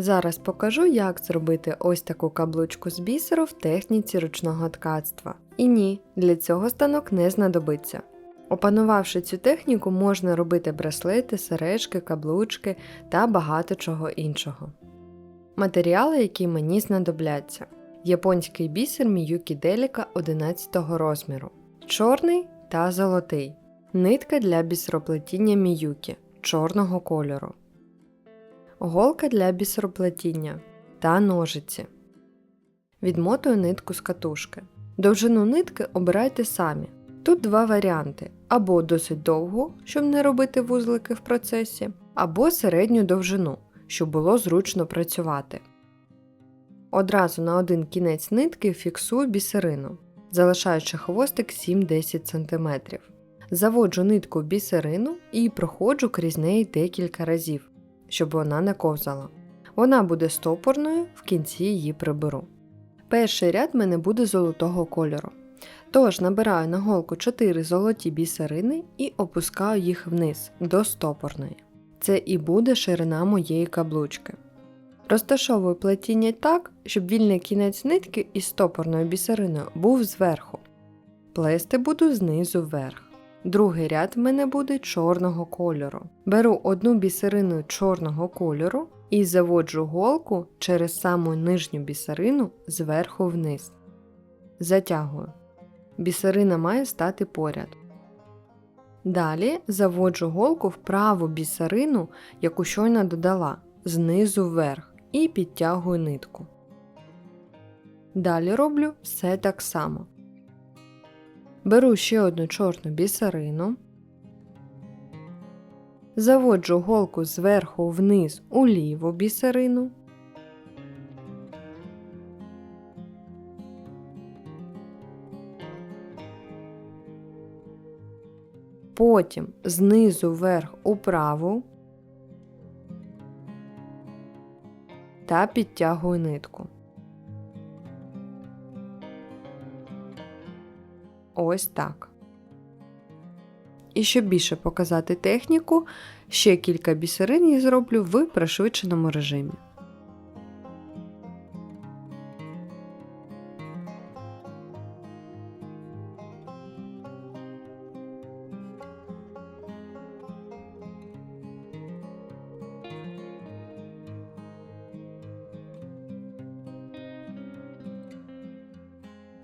Зараз покажу, як зробити ось таку каблучку з бісеру в техніці ручного ткацтва. І ні, для цього станок не знадобиться. Опанувавши цю техніку, можна робити браслети, сережки, каблучки та багато чого іншого. Матеріали, які мені знадобляться: японський бісер Miyuki Delica 11 розміру, чорний та золотий, нитка для бісероплетіння Miyuki чорного кольору, голка для бісероплетіння та ножиці. Відмотую нитку з катушки. Довжину нитки обирайте самі. Тут два варіанти: або досить довгу, щоб не робити вузлики в процесі, або середню довжину, щоб було зручно працювати. Одразу на один кінець нитки фіксую бісерину, залишаючи хвостик 7-10 см. Заводжу нитку в бісерину і проходжу крізь неї декілька разів, щоб вона не ковзала. Вона буде стопорною, в кінці її приберу. Перший ряд мене буде золотого кольору. Тож набираю на голку 4 золоті бісерини і опускаю їх вниз до стопорної. Це і буде ширина моєї каблучки. Розташовую плетіння так, щоб вільний кінець нитки із стопорною бісериною був зверху. Плести буду знизу вверх. Другий ряд в мене буде чорного кольору. Беру одну бісерину чорного кольору і заводжу голку через саму нижню бісерину зверху вниз. Затягую. Бісерина має стати поряд. Далі заводжу голку в праву бісерину, яку щойно додала, знизу вверх і підтягую нитку. Далі роблю все так само. Беру ще одну чорну бісерину, заводжу голку зверху вниз у ліву бісерину. Потім знизу вверх у праву та підтягую нитку. Ось так. І щоб більше показати техніку, ще кілька бісерин я зроблю в пришвидшеному режимі.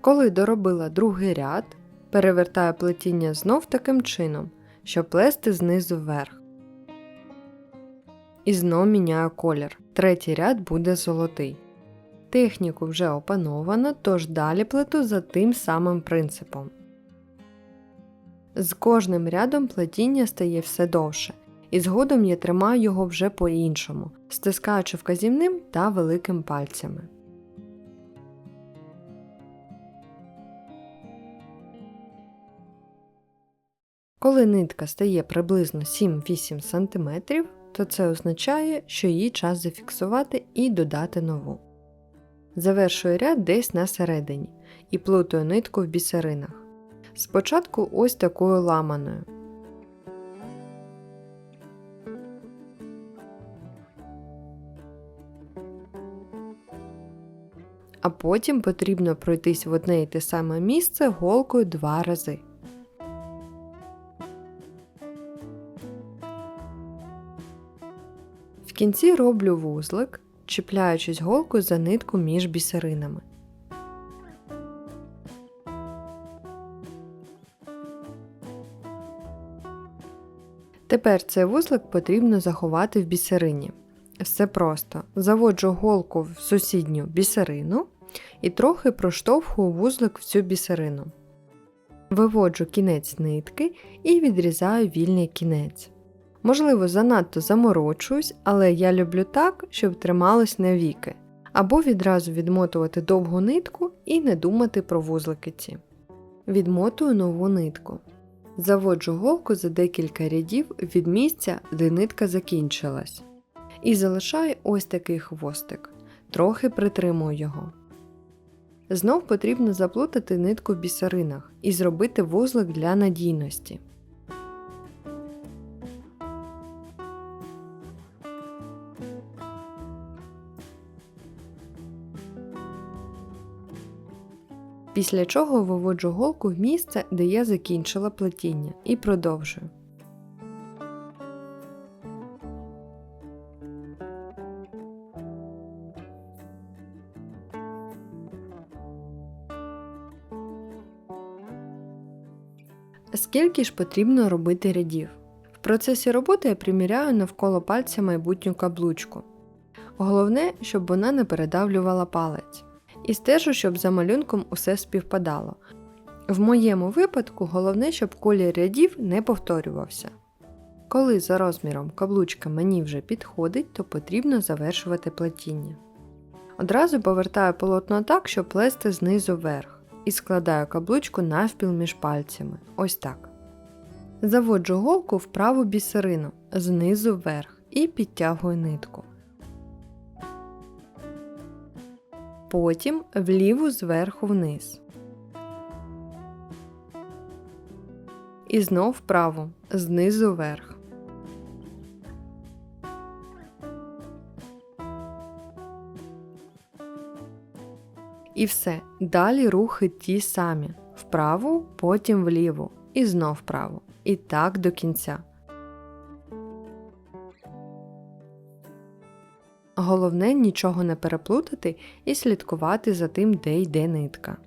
Коли доробила другий ряд, перевертаю плетіння знов таким чином, щоб плести знизу вверх. І знов міняю колір. Третій ряд буде золотий. Техніку вже опановано, тож далі плету за тим самим принципом. З кожним рядом плетіння стає все довше, і згодом я тримаю його вже по-іншому, стискаючи вказівним та великим пальцями. Коли нитка стає приблизно 7-8 см, то це означає, що її час зафіксувати і додати нову. Завершую ряд десь на середині і плутаю нитку в бісеринах. Спочатку ось такою ламаною. А потім потрібно пройтись в одне і те саме місце голкою два рази. В кінці роблю вузлик, чіпляючись голкою за нитку між бісеринами. Тепер цей вузлик потрібно заховати в бісерині. Все просто. Заводжу голку в сусідню бісерину і трохи проштовхую вузлик в цю бісерину. Виводжу кінець нитки і відрізаю вільний кінець. Можливо, занадто заморочуюсь, але я люблю так, щоб трималось навіки, або відразу відмотувати довгу нитку і не думати про вузлики ці. Відмотую нову нитку. Заводжу голку за декілька рядів від місця, де нитка закінчилась. І залишаю ось такий хвостик. Трохи притримую його. Знов потрібно заплутати нитку в бісеринах і зробити вузлик для надійності. Після чого виводжу голку в місце, де я закінчила плетіння, і продовжую. Скільки ж потрібно робити рядів? В процесі роботи я приміряю навколо пальця майбутню каблучку. Головне, щоб вона не передавлювала палець. І стежу, щоб за малюнком усе співпадало. В моєму випадку головне, щоб колір рядів не повторювався. Коли за розміром каблучка мені вже підходить, то потрібно завершувати плетіння. Одразу повертаю полотно так, щоб плести знизу вверх, і складаю каблучку навпіл між пальцями. Ось так. Заводжу голку в праву бісерину знизу вверх і підтягую нитку. Потім вліву зверху вниз. І знов вправу знизу вверх. І все. Далі рухи ті самі. Вправу, потім вліву. І знов вправо. І так до кінця. Головне нічого не переплутати і слідкувати за тим, де йде нитка.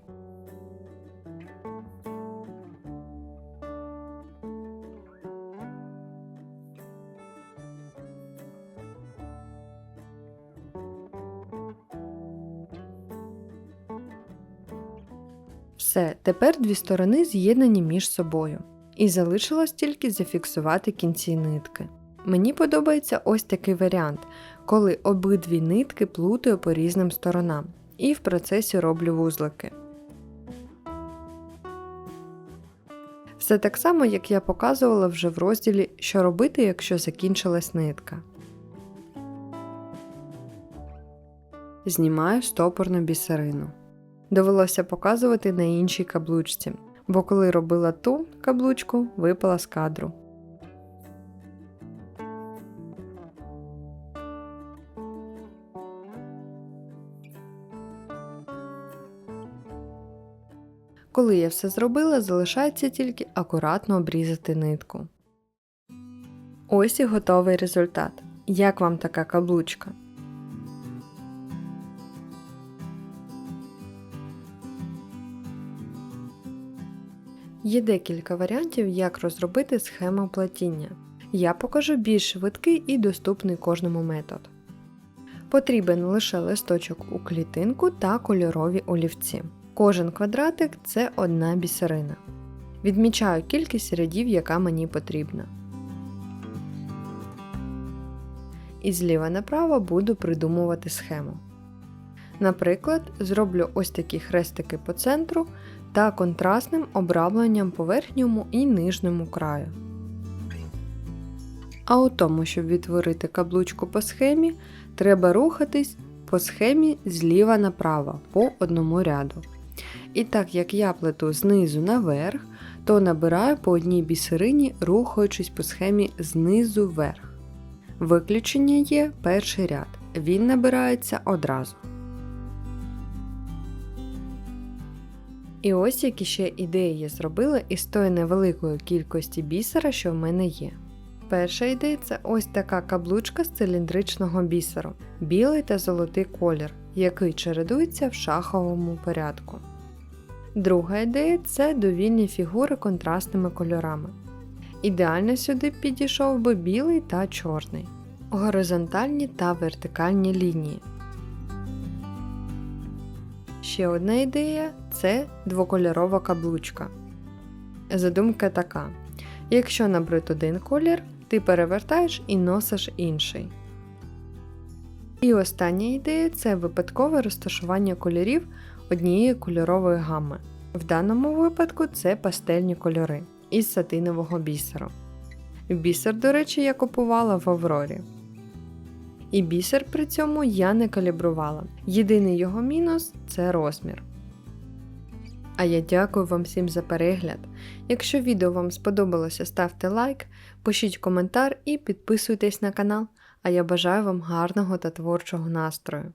Все, тепер дві сторони з'єднані між собою. І залишилось тільки зафіксувати кінці нитки. Мені подобається ось такий варіант, коли обидві нитки плутаю по різним сторонам і в процесі роблю вузлики. Все так само, як я показувала вже в розділі Що робити, якщо закінчилась нитка. Знімаю стопорну бісерину. Довелося показувати на іншій каблучці, бо коли робила ту каблучку, випала з кадру. Коли я все зробила, залишається тільки акуратно обрізати нитку. Ось і готовий результат. Як вам така каблучка? Є декілька варіантів, як розробити схему платіння. Я покажу більш швидкий і доступний кожному метод. Потрібен лише листочок у клітинку та кольорові олівці. Кожен квадратик це одна бісерина. Відмічаю кількість рядів, яка мені потрібна. І зліва направо буду придумувати схему. Наприклад, зроблю ось такі хрестики по центру та контрастним обрамленням по верхньому і нижньому краю. А у тому, щоб відтворити каблучку по схемі, треба рухатись по схемі зліва направо по одному ряду. І так як я плету знизу наверх, то набираю по одній бісерині, рухаючись по схемі знизу вверх. Виключення є перший ряд, він набирається одразу. І ось які ще ідеї я зробила із тої невеликої кількості бісера, що в мене є. Перша ідея це ось така каблучка з циліндричного бісеру, білий та золотий колір, який чередується в шаховому порядку. Друга ідея це довільні фігури контрастними кольорами. Ідеально сюди підійшов би білий та чорний, горизонтальні та вертикальні лінії. Ще одна ідея це двокольорова каблучка. Задумка така: якщо набрит один колір, ти перевертаєш і носиш інший. І остання ідея це випадкове розташування кольорів однієї кольорової гами. В даному випадку це пастельні кольори із сатинового бісеру. Бісер, до речі, я купувала в Аврорі. І бісер при цьому я не калібрувала. Єдиний його мінус це розмір. А я дякую вам всім за перегляд. Якщо відео вам сподобалося, ставте лайк, пишіть коментар і підписуйтесь на канал. А я бажаю вам гарного та творчого настрою.